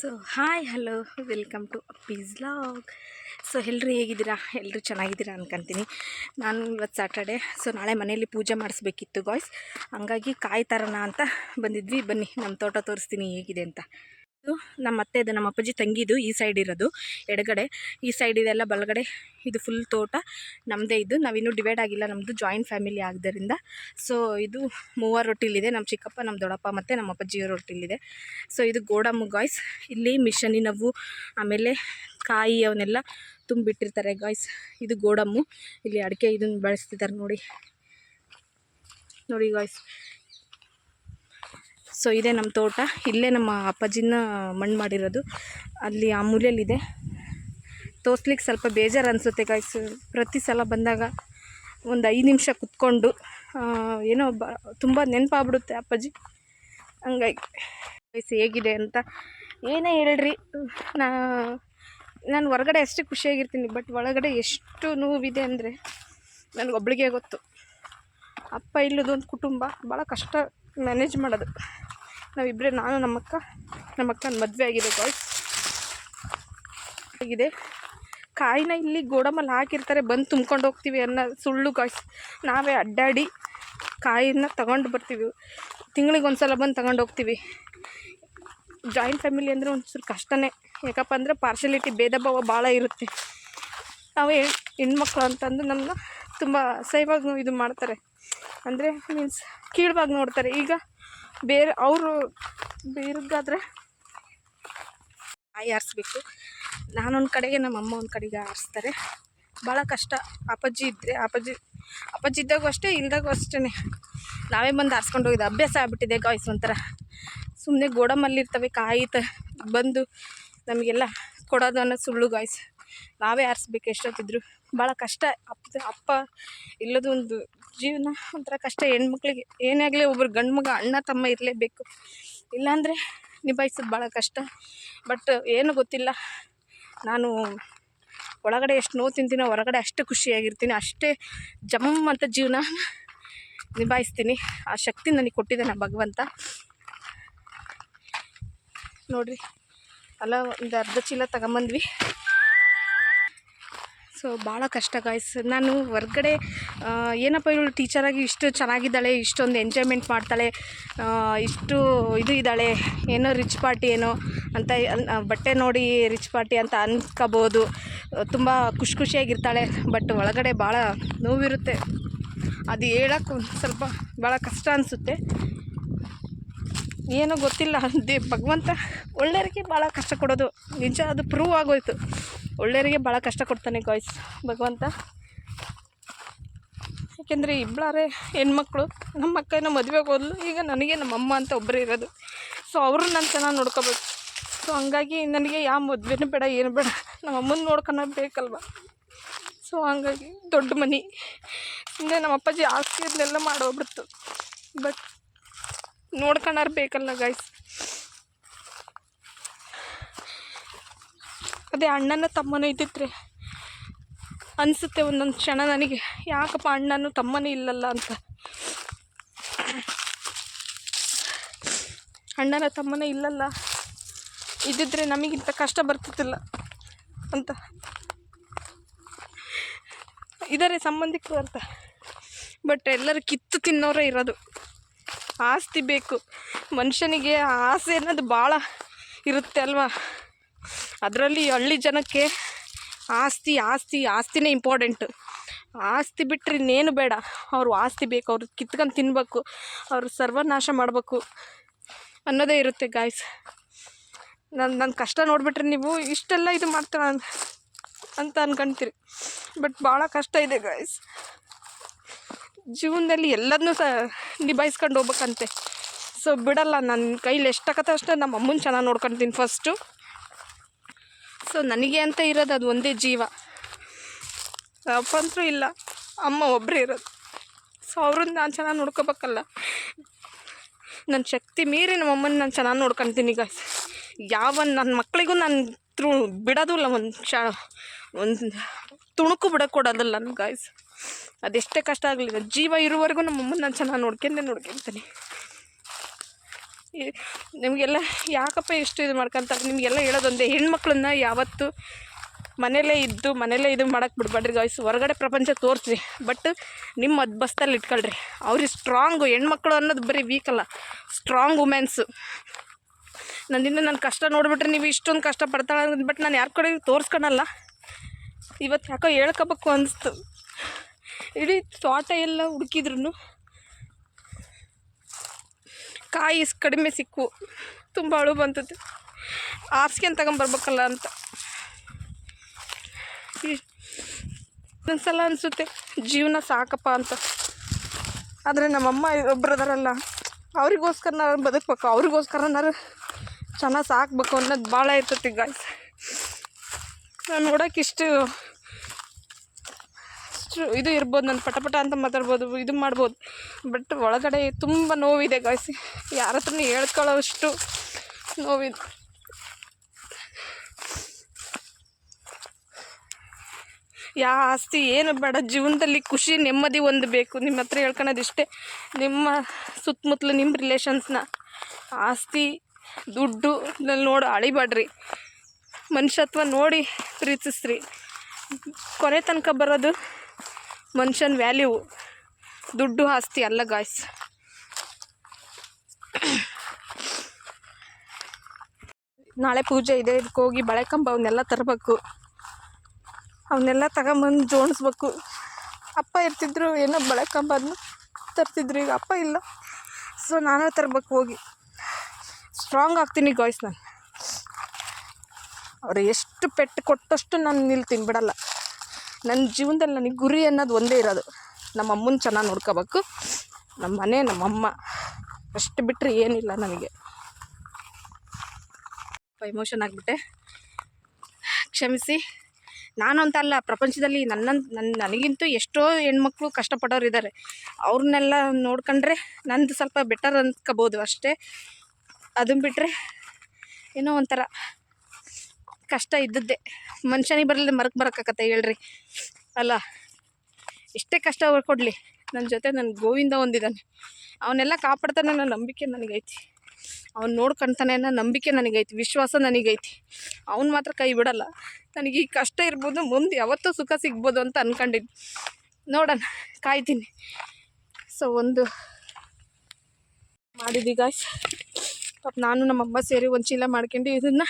So, hi, hello, welcome to peace log so ಎಲ್ಲರೂ ಹೇಗಿದ್ದೀರಾ? ಎಲ್ಲರೂ ಚೆನ್ನಾಗಿದ್ದೀರಾ ಅನ್ಕೊಂತೀನಿ. ನಾನು ಇವತ್ತು ಸ್ಯಾಟರ್ಡೆ, ಸೊ ನಾಳೆ ಮನೆಯಲ್ಲಿ ಪೂಜೆ ಮಾಡಿಸ್ಬೇಕಿತ್ತು, ಗಾಯ್ಸ್. ಹಂಗಾಗಿ ಕಾಯಿ ತರೋಣ ಅಂತ ಬಂದಿದ್ವಿ. ಬನ್ನಿ, ನಮ್ಮ ತೋಟ ತೋರಿಸ್ತೀನಿ ಹೇಗಿದೆ ಅಂತ. ನಮ್ಮ ಅತ್ತೆದು, ನಮ್ಮ ಅಪ್ಪಾಜಿ ತಂಗಿದು ಈ ಸೈಡ್ ಇರೋದು. ಎಡಗಡೆ ಈ ಸೈಡ್ ಇದೆಲ್ಲ ಬಲಗಡೆ ಇದು ಫುಲ್ ತೋಟ. ನಮ್ಮದೇ ಇದು. ನಾವಿನ್ನೂ ಡಿವೈಡ್ ಆಗಿಲ್ಲ ನಮ್ಮದು ಜಾಯಿಂಟ್ ಫ್ಯಾಮಿಲಿ ಆದ್ದರಿಂದ ಸೊ ಇದು ಮೂವರ್ ರೊಟ್ಟಿಲಿದೆ. ನಮ್ಮ ಚಿಕ್ಕಪ್ಪ ನಮ್ಮ ದೊಡ್ಡಪ್ಪ ಮತ್ತು ನಮ್ಮ ಅಪ್ಪಾಜಿಯವ್ರ ರೊಟ್ಟಿಲಿದೆ. ಸೊ ಇದು ಗೋಡಂಬು ಗಾಯ್ಸ್ ಇಲ್ಲಿ ಮಿಷನಿನವು ಆಮೇಲೆ ಕಾಯಿ ಅವನ್ನೆಲ್ಲ ತುಂಬಿಟ್ಟಿರ್ತಾರೆ ಗಾಯ್ಸ್ ಇದು ಗೋಡಂಬು. ಇಲ್ಲಿ ಅಡಿಕೆ ಇದನ್ನು ಬಳಸ್ತಿದ್ದಾರೆ ನೋಡಿ. ನೋಡಿ ಗಾಯ್ಸ್ ಸೊ ಇದೆ ನಮ್ಮ ತೋಟ. ಇಲ್ಲೇ ನಮ್ಮ ಅಪ್ಪಾಜಿನ ಮಣ್ಣು ಮಾಡಿರೋದು. ಅಲ್ಲಿ ಆ ಮೂಲೆಯಲ್ಲಿದೆ. ತೋರ್ಸ್ಲಿಕ್ಕೆ ಸ್ವಲ್ಪ ಬೇಜಾರು ಅನಿಸುತ್ತೆ ಗಾಯ್ಸ್ ಪ್ರತಿ ಸಲ ಬಂದಾಗ ಒಂದು ಐದು ನಿಮಿಷ ಕುತ್ಕೊಂಡು ಏನೋ ಬ, ತುಂಬ ನೆನಪಾಗ್ಬಿಡುತ್ತೆ ಅಪ್ಪಾಜಿ. ಹಂಗಾಗಿ ವಯಸ್ಸು ಹೇಗಿದೆ ಅಂತ ಏನೇ ಹೇಳ್ರಿ. ನಾ, ನಾನು ಹೊರಗಡೆ ಅಷ್ಟೇ ಖುಷಿಯಾಗಿರ್ತೀನಿ ಬಟ್ ಒಳಗಡೆ ಎಷ್ಟು ನೋವಿದೆ ಅಂದರೆ ನನಗೊಬ್ಳಿಗೆ ಗೊತ್ತು. ಅಪ್ಪ ಇಲ್ಲದೊಂದು ಕುಟುಂಬ ಭಾಳ ಕಷ್ಟ ಮ್ಯಾನೇಜ್ ಮಾಡೋದು. ನಾವಿಬ್ಬರೇ ನಾನು, ನಮ್ಮಕ್ಕ ನಮ್ಮಕ್ಕನ ಮದುವೆ ಆಗಿದೆ ಗಾಯ್ಸ್ ಆಗಿದೆ. ಕಾಯಿನ ಇಲ್ಲಿ ಗೋಡಮಲ್ಲಿ ಹಾಕಿರ್ತಾರೆ, ಬಂದು ತುಂಬ್ಕೊಂಡು ಹೋಗ್ತೀವಿ ಅನ್ನೋ ಸುಳ್ಳು ಗಾಯ್ಸ್ ನಾವೇ ಅಡ್ಡಾಡಿ ಕಾಯಿನ ತಗೊಂಡು ಬರ್ತೀವಿ. ತಿಂಗಳಿಗೆ ಒಂದು ಸಲ ಬಂದು ತಗೊಂಡು ಹೋಗ್ತೀವಿ. ಜಾಯಿಂಟ್ ಫ್ಯಾಮಿಲಿ ಅಂದರೆ ಒಂಚೂರು ಕಷ್ಟನೇ. ಯಾಕಪ್ಪ ಅಂದರೆ ಪಾರ್ಶಲಿಟಿ ಭೇದ ಭಾವ ಭಾಳ ಇರುತ್ತೆ. ನಾವು ಹೆಣ್, ಹೆಣ್ಮಕ್ಳು ಅಂತಂದು ನಮ್ಮನ್ನ ತುಂಬ ಅಸಹ್ಯವಾಗಿ ಇದು ಮಾಡ್ತಾರೆ. ಅಂದರೆ ಮೀನ್ಸ್ ಕೀಳ್ವಾಗಿ ನೋಡ್ತಾರೆ. ಈಗ ಬೇರೆ ಅವರು ಬೇರೆಗಾದ್ರೆ ಕಾಯಿ ಆರಿಸ್ಬೇಕು. ನಾನೊಂದು ಕಡೆಗೆ ನಮ್ಮ ಅಮ್ಮ ಒಂದು ಕಡೆಗೆ ಆರಿಸ್ತಾರೆ. ಭಾಳ ಕಷ್ಟ. ಅಪ್ಪಾಜಿ ಇದ್ದರೆ ಅಪ್ಪಾಜಿ ಅಪ್ಪಾಜಿ ಇದ್ದಾಗೂ ಅಷ್ಟೇ, ಇಲ್ದಾಗೂ ಅಷ್ಟೇ ನಾವೇ ಬಂದು ಆರಿಸ್ಕೊಂಡು ಹೋಗಿದ್ದೆ. ಅಭ್ಯಾಸ ಆಗ್ಬಿಟ್ಟಿದೆ ಗಾಯ್ಸ್ ಒಂಥರ. ಸುಮ್ಮನೆ ಗೋಡಂಬಲ್ಲಿ ಇರ್ತವೆ ಕಾಯಿ ತ ಬಂದು ನಮಗೆಲ್ಲ ಕೊಡೋದು ಅನ್ನೋ ಸುಳ್ಳು ಗಾಯ್ಸ್ ನಾವೇ ಆರಿಸ್ಬೇಕು ಎಷ್ಟೊತ್ತಿದ್ರು. ಭಾಳ ಕಷ್ಟ ಅಪ್ಪ ಅಪ್ಪ ಇಲ್ಲದ ಒಂದು ಜೀವನ ಒಂಥರ ಕಷ್ಟ ಹೆಣ್ಮಕ್ಳಿಗೆ. ಏನೇ ಆಗಲಿ ಒಬ್ಬರು ಗಂಡು ಮಗ, ಅಣ್ಣ, ತಮ್ಮ ಇರಲೇಬೇಕು. ಇಲ್ಲಾಂದರೆ ನಿಭಾಯಿಸೋದು ಭಾಳ ಕಷ್ಟ. ಬಟ್ ಏನು ಗೊತ್ತಿಲ್ಲ. ನಾನು ಒಳಗಡೆ ಎಷ್ಟು ನೋವು ತಿಂತೀನೋ ಹೊರಗಡೆ ಅಷ್ಟು ಖುಷಿಯಾಗಿರ್ತೀನಿ. ಅಷ್ಟೇ ಜಮ್ ಅಂತ ಜೀವನ ನಿಭಾಯಿಸ್ತೀನಿ. ಆ ಶಕ್ತಿ ನನಗೆ ಕೊಟ್ಟಿದ್ದಾನೆ ಭಗವಂತ. ನೋಡಿರಿ. ಅಲ್ಲ, ಒಂದು ಅರ್ಧ ಚೀಲ ತಗೊಂಬಂದ್ವಿ. ಸೊ ಭಾಳ ಕಷ್ಟ ಗಾಯ್ಸ್ ನಾನು ಹೊರ್ಗಡೆ ಏನಪ್ಪ ಇವಳು ಟೀಚರಾಗಿ ಇಷ್ಟು ಚೆನ್ನಾಗಿದ್ದಾಳೆ, ಇಷ್ಟೊಂದು ಎಂಜಾಯ್ಮೆಂಟ್ ಮಾಡ್ತಾಳೆ ಇಷ್ಟು ಇದು ಇದ್ದಾಳೆ, ಏನೋ ರಿಚ್ ಪಾರ್ಟಿ ಏನೋ ಅಂತ ಬಟ್ಟೆ ನೋಡಿ ರಿಚ್ ಪಾರ್ಟಿ ಅಂತ ಅನ್ಕೋಬೋದು. ತುಂಬ ಖುಷಿ ಖುಷಿಯಾಗಿರ್ತಾಳೆ ಬಟ್ ಒಳಗಡೆ ಭಾಳ ನೋವಿರುತ್ತೆ. ಅದು ಹೇಳೋಕ್ಕೆ ಸ್ವಲ್ಪ ಭಾಳ ಕಷ್ಟ ಅನಿಸುತ್ತೆ. ಏನೋ ಗೊತ್ತಿಲ್ಲ ದೇ ಭಗವಂತ ಒಳ್ಳೆಯವರಿಗೆ ಭಾಳ ಕಷ್ಟ ಕೊಡೋದು. ನಿಜ, ಅದು ಪ್ರೂವ್ ಆಗೋಯ್ತು. ಒಳ್ಳೆಯವರಿಗೆ ಭಾಳ ಕಷ್ಟ ಕೊಡ್ತಾನೆ ಗಾಯ್ಸ್ ಭಗವಂತ. ಯಾಕೆಂದರೆ ಇಬ್ಬಳಾರೆ ಹೆಣ್ಮಕ್ಳು, ನಮ್ಮ ಅಕ್ಕನ ಮದುವೆಗೆ ಹೋದ್ಲು, ಈಗ ನನಗೆ ನಮ್ಮ ಅಮ್ಮ ಅಂತ ಒಬ್ಬರೇ ಇರೋದು. ಸೊ ಅವರು ನಾನು ಚೆನ್ನಾಗಿ ನೋಡ್ಕೋಬೇಕು. ಸೊ ಹಂಗಾಗಿ ನನಗೆ ಯಾವ ಮದುವೆನೂ ಬೇಡ, ಏನು ಬೇಡ, ನಮ್ಮ ಅಮ್ಮನ ನೋಡ್ಕೊಳೋದು ಬೇಕಲ್ವ? ಸೊ ಹಂಗಾಗಿ ದೊಡ್ಡ ಮನೆ. ಸುಮ್ಮನೆ ನಮ್ಮ ಅಪ್ಪಾಜಿ ಆಸ್ತಿ ಅದನ್ನೆಲ್ಲ ಮಾಡೋಗ್ಬಿಡ್ತು ಬಟ್ ನೋಡ್ಕೊಳಾರು ಬೇಕಲ್ಲ ಗಾಯ್ಸ್ ಅದೇ ಅಣ್ಣನ ತಮ್ಮನ ಇದ್ದಿದ್ರೆ ಅನಿಸುತ್ತೆ ಒಂದೊಂದು ಕ್ಷಣ ನನಗೆ. ಯಾಕಪ್ಪ ಅಣ್ಣನೂ ತಮ್ಮನೇ ಇಲ್ಲಲ್ಲ ಅಂತ. ಅಣ್ಣನ ತಮ್ಮನೇ ಇಲ್ಲಲ್ಲ. ಇದ್ದಿದ್ರೆ ನಮಗಿಂತ ಕಷ್ಟ ಬರ್ತಿತ್ತಿಲ್ಲ ಅಂತ. ಇದಾರೆ ಸಂಬಂಧಿಕರು ಅಂತ. ಬಟ್ ಎಲ್ಲರೂ ಕಿತ್ತು ತಿನ್ನೋರೇ ಇರೋದು. ಆಸ್ತಿ ಬೇಕು. ಮನುಷ್ಯನಿಗೆ ಆಸೆ ಅನ್ನೋದು ಭಾಳ ಇರುತ್ತೆ ಅಲ್ವಾ? ಅದರಲ್ಲಿ ಹಳ್ಳಿ ಜನಕ್ಕೆ ಆಸ್ತಿ ಆಸ್ತಿ, ಆಸ್ತಿನೇ ಇಂಪಾರ್ಟೆಂಟು ಆಸ್ತಿ ಬಿಟ್ಟರೆ ಇನ್ನೇನು ಬೇಡ. ಅವರು ಆಸ್ತಿ ಬೇಕು, ಅವ್ರು ಕಿತ್ಕೊಂಡು ತಿನ್ನಬೇಕು ಅವರು ಸರ್ವನಾಶ ಮಾಡಬೇಕು ಅನ್ನೋದೇ ಇರುತ್ತೆ ಗಾಯ್ಸ್ ನನ್ನ ನನ್ನ ಕಷ್ಟ ನೋಡಿಬಿಟ್ರೆ ನೀವು ಇಷ್ಟೆಲ್ಲ ಇದು ಮಾಡ್ತಾರ ಅಂತ ಅನ್ಕೊಂತೀರಿ. ಬಟ್ ಭಾಳ ಕಷ್ಟ ಇದೆ ಗಾಯ್ಸ್ ಜೀವನದಲ್ಲಿ ಎಲ್ಲದನ್ನೂ ಸಹ ನಿಭಾಯಿಸ್ಕೊಂಡು ಹೋಗ್ಬೇಕಂತೆ. ಸೊ ಬಿಡಲ್ಲ ನನ್ನ ಕೈಲಿ ಎಷ್ಟಾಗತ್ತೆ ಅಷ್ಟೇ ನಮ್ಮ ಅಮ್ಮನ ಚೆನ್ನಾಗಿ ನೋಡ್ಕೊತೀನಿ ಫಸ್ಟು ಸೊ ನನಗೆ ಅಂತ ಇರೋದು ಅದು ಒಂದೇ ಜೀವ. ಅಪ್ಪ ಅಂತೂ ಇಲ್ಲ, ಅಮ್ಮ ಒಬ್ಬರೇ ಇರೋದು. ಸೊ ಅವ್ರನ್ನ ನಾನು ಚೆನ್ನಾಗಿ ನೋಡ್ಕೋಬೇಕಲ್ಲ. ನನ್ನ ಶಕ್ತಿ ಮೀರಿ ನಮ್ಮ ಅಮ್ಮನ ನಾನು ಚೆನ್ನಾಗಿ ನೋಡ್ಕೊತೀನಿ ಈಗ ಯಾವ ನನ್ನ ಮಕ್ಕಳಿಗೂ ನಾನು ತ್ರು ಬಿಡೋದಿಲ್ಲ, ಒಂದು ಕ್ಷ ಒಂದು ತುಣುಕು ಬಿಡೋಕೆ ಕೊಡೋದಿಲ್ಲ ನನ್ನ ಗಾಯ್ಸ್ ಅದೆಷ್ಟೇ ಕಷ್ಟ ಆಗಲಿ ಜೀವ ಇರುವವರೆಗೂ ನಮ್ಮ ಅಮ್ಮನ ನಾನು ಚೆನ್ನಾಗಿ ನೋಡ್ಕೊಂಡೆ ನೋಡ್ಕೊತೀನಿ. ನಿಮಗೆಲ್ಲ ಯಾಕಪ್ಪ ಇಷ್ಟು ಇದು ಮಾಡ್ಕೊಂತಾರೆ ನಿಮಗೆಲ್ಲ ಹೇಳೋದೊಂದೇ, ಹೆಣ್ಮಕ್ಳನ್ನ ಯಾವತ್ತು ಮನೇಲೇ ಇದ್ದು ಮನೇಲೇ ಇದು ಮಾಡಕ್ಕೆ ಬಿಡ್ಬೇಡ್ರಿ ಗಾಯ್ಸ್ ಹೊರಗಡೆ ಪ್ರಪಂಚ ತೋರಿಸ್ರಿ. ಬಟ್ ನಿಮ್ಮ ಅದು ಬಸ್ತಲ್ಲಿ ಇಟ್ಕೊಳ್ರಿ. ಅವ್ರಿಗೆ ಸ್ಟ್ರಾಂಗು ಹೆಣ್ಮಕ್ಳು ಅನ್ನೋದು ಬರೀ ವೀಕಲ್ಲ ಸ್ಟ್ರಾಂಗ್ ವುಮೆನ್ಸು ನಂದಿನ ನನ್ನ ಕಷ್ಟ ನೋಡಿಬಿಟ್ರೆ ನೀವು ಇಷ್ಟೊಂದು ಕಷ್ಟ ಪಡ್ತಾಳೆ ಬಟ್ ನಾನು ಯಾರ ಕಡೆ ತೋರಿಸ್ಕೊಳಲ್ಲ. ಇವತ್ತು ಯಾಕೋ ಹೇಳ್ಕೋಬೇಕು ಅನಿಸ್ತು. ಇಡೀ ತೋಟ ಎಲ್ಲ ಹುಡುಕಿದ್ರು ಕಾಯಿ ಕಡಿಮೆ ಸಿಕ್ಕು. ತುಂಬ ಅಳು ಬಂತದ್ದು ಆರ್ಸ್ಕೊಂಡು ತಗೊಂಬರ್ಬೇಕಲ್ಲ ಅಂತ. ಒಂದ್ಸಲ ಅನಿಸುತ್ತೆ. ಜೀವನ ಸಾಕಪ್ಪ ಅಂತ. ಆದರೆ ನಮ್ಮಮ್ಮ ಒಬ್ರು ಅದಾರಲ್ಲ ಅವ್ರಿಗೋಸ್ಕರ ನಾನು ಬದುಕಬೇಕು, ಅವ್ರಿಗೋಸ್ಕರ ನಾನು ಚೆನ್ನಾಗಿ ಸಾಕ್ಬೇಕು ಅನ್ನೋದು ಭಾಳ ಇರ್ತೈತಿ ಗಾಯ್ಸ್ ನಾನು ನೋಡೋಕೆ ಇಷ್ಟು ಇಷ್ಟು ಇದು ಇರ್ಬೋದು, ನಾನು ಪಟ ಪಟ ಅಂತ ಮಾತಾಡ್ಬೋದು, ಇದು ಮಾಡ್ಬೋದು. ಬಟ್ ಒಳಗಡೆ ತುಂಬ ನೋವಿದೆ ಗಾಯ್ಸ್ ಯಾರ ಹತ್ರನೂ ಹೇಳ್ಕೊಳ್ಳೋಷ್ಟು ನೋವಿದೆ. ಯಾ ಆಸ್ತಿ ಏನು ಬೇಡ, ಜೀವನದಲ್ಲಿ ಖುಷಿ, ನೆಮ್ಮದಿ ಒಂದು ಬೇಕು. ನಿಮ್ಮ ಹತ್ರ ಹೇಳ್ಕೊಳೋದಿಷ್ಟೇ ನಿಮ್ಮ ಸುತ್ತಮುತ್ತಲು ನಿಮ್ಮ ರಿಲೇಷನ್ಸ್ನ ಆಸ್ತಿ, ದುಡ್ಡು ನೋಡಿ, ಅಳಿಬೇಡ್ರಿ. ಮನುಷ್ಯತ್ವ ನೋಡಿ ಪ್ರೀತಿಸ್ರಿ. ಕೊನೆ ತನಕ ಬರೋದು ಮನುಷ್ಯನ ವ್ಯಾಲ್ಯೂ ದುಡ್ಡು ಆಸ್ತಿ ಅಲ್ಲ ಗಾಯ್ಸ್ ನಾಳೆ ಪೂಜೆ ಇದೆ ಇದಕ್ಕೆ ಹೋಗಿ ಬಳೆ ಕಂಬ ಅವನ್ನೆಲ್ಲ ತರಬೇಕು. ಅವನ್ನೆಲ್ಲ ತಗೊಂಬಂದು ಜೋಡಿಸ್ಬೇಕು ಅಪ್ಪ ಇರ್ತಿದ್ರು, ಏನೋ ಬಳೆ ಕಂಬ ಅದನ್ನ ತರ್ತಿದ್ರು, ಈಗ ಅಪ್ಪ ಇಲ್ಲ. ಸೊ ನಾನೇ ತರಬೇಕು ಹೋಗಿ. ಸ್ಟ್ರಾಂಗ್ ಆಗ್ತೀನಿ ಗಾಯ್ಸ್ ನಾನು. ಅವ್ರು ಎಷ್ಟು ಪೆಟ್ಟು ಕೊಟ್ಟಷ್ಟು ನಾನು ನಿಲ್ತೀನಿ, ಬಿಡಲ್ಲ. ನನ್ನ ಜೀವನದಲ್ಲಿ ನನಗೆ ಗುರಿ ಅನ್ನೋದು ಒಂದೇ ಇರೋದು. ನಮ್ಮ ಅಮ್ಮನ ಚೆನ್ನಾಗಿ ನೋಡ್ಕೋಬೇಕು. ನಮ್ಮ ಮನೆ ನಮ್ಮಮ್ಮ ಅಷ್ಟು ಬಿಟ್ಟರೆ ಏನಿಲ್ಲ ನನಗೆ. ಎಮೋಷನ್ ಆಗಿಬಿಟ್ಟೆ. ಕ್ಷಮಿಸಿ. ನಾನು ಅಂತ ಅಲ್ಲ ಪ್ರಪಂಚದಲ್ಲಿ ನನ್ನ ನನ್ನ ನನಗಿಂತೂ ಎಷ್ಟೋ ಹೆಣ್ಮಕ್ಳು ಕಷ್ಟಪಡೋರು ಇದ್ದಾರೆ ಅವ್ರನ್ನೆಲ್ಲ ನೋಡ್ಕೊಂಡ್ರೆ ನಂದು ಸ್ವಲ್ಪ ಬೆಟರ್ ಅಂದ್ಕೋಬೋದು ಅಷ್ಟೇ. ಅದನ್ನು ಬಿಟ್ಟರೆ ಏನೋ ಒಂಥರ. ಕಷ್ಟ ಇದ್ದದ್ದೇ. ಮನುಷ್ಯನಿಗೆ ಬರಲಿ ಮರಕ್ಕೆ ಬರಕತ್ತೆ ಹೇಳ್ರಿ. ಅಲ್ಲ, ಇಷ್ಟೇ ಕಷ್ಟ ಕೊಡಲಿ. ನನ್ನ ಜೊತೆ ನನ್ನ ಗೋವಿಂದ ಒಂದಿದ್ದಾನೆ ಅವನ್ನೆಲ್ಲ ಕಾಪಾಡ್ತಾನೆ ಅನ್ನೋ ನಂಬಿಕೆ ನನಗೈತಿ. ಅವ್ನು ನೋಡ್ಕೊಂತಾನೆ ಅನ್ನೋ ನಂಬಿಕೆ ನನಗೈತಿ. ವಿಶ್ವಾಸ ನನಗೈತಿ. ಅವ್ನು ಮಾತ್ರ ಕೈ ಬಿಡಲ್ಲ. ನನಗೆ ಈ ಕಷ್ಟ ಇರ್ಬೋದು, ಮುಂದೆ ಯಾವತ್ತೂ ಸುಖ ಸಿಗ್ಬೋದು ಅಂತ ಅಂದ್ಕೊಂಡಿದ್ದು ನೋಡೋಣ, ಕಾಯ್ತೀನಿ. ಸೊ ಒಂದು ಮಾಡಿದ್ದೀಗ ಪಾಪ ನಾನು ನಮ್ಮಮ್ಮ ಸೇರಿ ಒಂದು ಚೀಲ ಮಾಡ್ಕೊಂಡು ಇದನ್ನು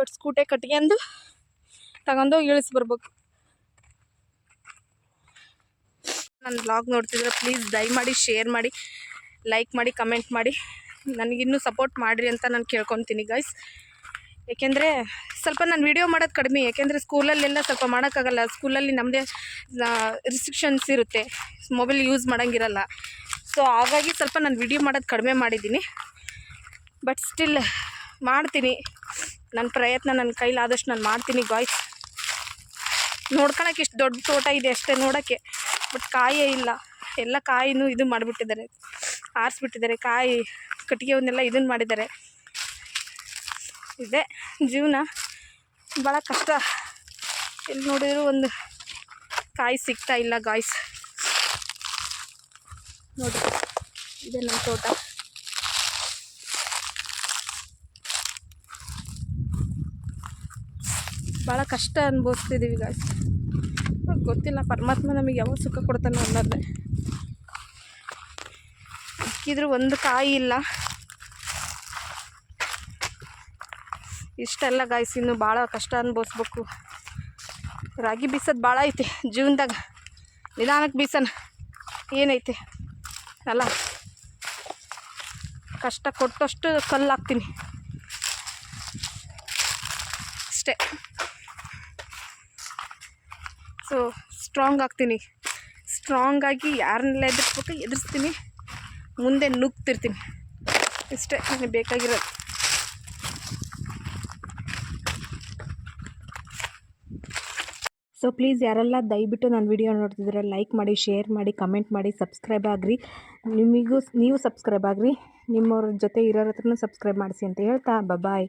ಬಟ್ ಸ್ಕೂಟೆ ಕಟ್ಕೊಂಡು ತಗೊಂಡೋಗಿ ಇಳಿಸ್ಬರ್ಬೇಕು. ನನ್ನ ಬ್ಲಾಗ್ ನೋಡ್ತಿದ್ರೆ ಪ್ಲೀಸ್ ದಯಮಾಡಿ ಶೇರ್ ಮಾಡಿ ಲೈಕ್ ಮಾಡಿ ಕಮೆಂಟ್ ಮಾಡಿ. ನನಗಿನ್ನೂ ಸಪೋರ್ಟ್ ಮಾಡಿರಿ ಅಂತ ನಾನು ಕೇಳ್ಕೊತೀನಿ ಗೈಸ್ ಏಕೆಂದರೆ ಸ್ವಲ್ಪ ನಾನು ವಿಡಿಯೋ ಮಾಡೋದು ಕಡಿಮೆ ಯಾಕೆಂದರೆ ಸ್ಕೂಲಲ್ಲೆಲ್ಲ ಸ್ವಲ್ಪ ಮಾಡೋಕ್ಕಾಗಲ್ಲ. ಸ್ಕೂಲಲ್ಲಿ ನಮ್ಮದೇ ರಿಸ್ಟ್ರಿಕ್ಷನ್ಸ್ ಇರುತ್ತೆ. Mobile use ಮಾಡೋಂಗಿರಲ್ಲ. ಸೊ ಹಾಗಾಗಿ ಸ್ವಲ್ಪ ನಾನು ವಿಡಿಯೋ ಮಾಡೋದು ಕಡಿಮೆ ಮಾಡಿದ್ದೀನಿ. ಬಟ್ ಸ್ಟಿಲ್ ಮಾಡ್ತೀನಿ. ನನ್ನ ಪ್ರಯತ್ನ ನನ್ನ ಕೈಲಾದಷ್ಟು ನಾನು ಮಾಡ್ತೀನಿ ಗಾಯ್ಸ್ ನೋಡ್ಕೊಳಕ್ಕೆ ಇಷ್ಟು ದೊಡ್ಡ ತೋಟ ಇದೆ ಅಷ್ಟೇ ನೋಡೋಕ್ಕೆ ಬಟ್ ಕಾಯೇ ಇಲ್ಲ. ಎಲ್ಲ ಕಾಯಿನೂ ಇದು ಮಾಡಿಬಿಟ್ಟಿದ್ದಾರೆ, ಆರಿಸ್ಬಿಟ್ಟಿದ್ದಾರೆ, ಕಾಯಿ ಕಟ್ಟಿಗೆವನ್ನೆಲ್ಲ ಇದನ್ನು ಮಾಡಿದ್ದಾರೆ. ಇದೆ ಜೀವನ ಭಾಳ ಕಷ್ಟ. ಎಲ್ಲಿ ನೋಡಿದ್ರು ಒಂದು ಕಾಯಿ ಸಿಗ್ತಾ ಇಲ್ಲ ಗಾಯ್ಸ್ ನೋಡಿ ಇದೆ ನಮ್ಮ ತೋಟ. ಭಾಳ ಕಷ್ಟ ಅನುಭವಿಸ್ತಿದ್ದೀವಿ ಗಾಯ್ಸ್ ಗೊತ್ತಿಲ್ಲ, ಪರಮಾತ್ಮ ನಮಗೆ ಯಾವಾಗ ಸುಖ ಕೊಡ್ತಾನೆ ಅನ್ನೋದನ್ನ ಸಿಕ್ಕಿದ್ರು ಒಂದು ಕಾಯಿ ಇಲ್ಲ. ಇಷ್ಟೆಲ್ಲ ಗಾಯ್ಸ್ ಇನ್ನು ಭಾಳ ಕಷ್ಟ ಅನುಭವಿಸ್ಬೇಕು. ರಾಗಿ ಬೀಸೋದು ಭಾಳ ಐತಿ ಜೀವನದಾಗ. ನಿಧಾನಕ್ಕೆ ಬೀಸೋಣ. ಏನೈತಿ? ಅಲ್ಲ. ಕಷ್ಟ ಕೊಟ್ಟಷ್ಟು ಕಲ್ಲು ಹಾಕ್ತೀನಿ. ಅಷ್ಟೇ. ಸೊ ಸ್ಟ್ರಾಂಗ್ ಆಗ್ತೀನಿ. ಸ್ಟ್ರಾಂಗ್ ಆಗಿ ಯಾರನ್ನೆಲ್ಲ ಎದುರಿಸ್ಬೇಕು ಎದುರಿಸ್ತೀನಿ. ಮುಂದೆ ನುಗ್ತಿರ್ತೀನಿ. ಇಷ್ಟೇ ನನಗೆ ಬೇಕಾಗಿರೋದು. ಸೊ ಪ್ಲೀಸ್ ಯಾರೆಲ್ಲ ದಯವಿಟ್ಟು ನನ್ನ ವಿಡಿಯೋ ನೋಡ್ತಿದ್ರೆ ಲೈಕ್ ಮಾಡಿ ಶೇರ್ ಮಾಡಿ ಕಮೆಂಟ್ ಮಾಡಿ ಸಬ್ಸ್ಕ್ರೈಬ್ ಆಗಿರಿ. ನಿಮಗೂ, ನೀವು ಸಬ್ಸ್ಕ್ರೈಬ್ ಆಗಿರಿ. ನಿಮ್ಮವ್ರ ಜೊತೆ ಇರೋರ ಹತ್ರನೂ ಸಬ್ಸ್ಕ್ರೈಬ್ ಮಾಡಿಸಿ ಅಂತ ಹೇಳ್ತಾ ಬಾಯ್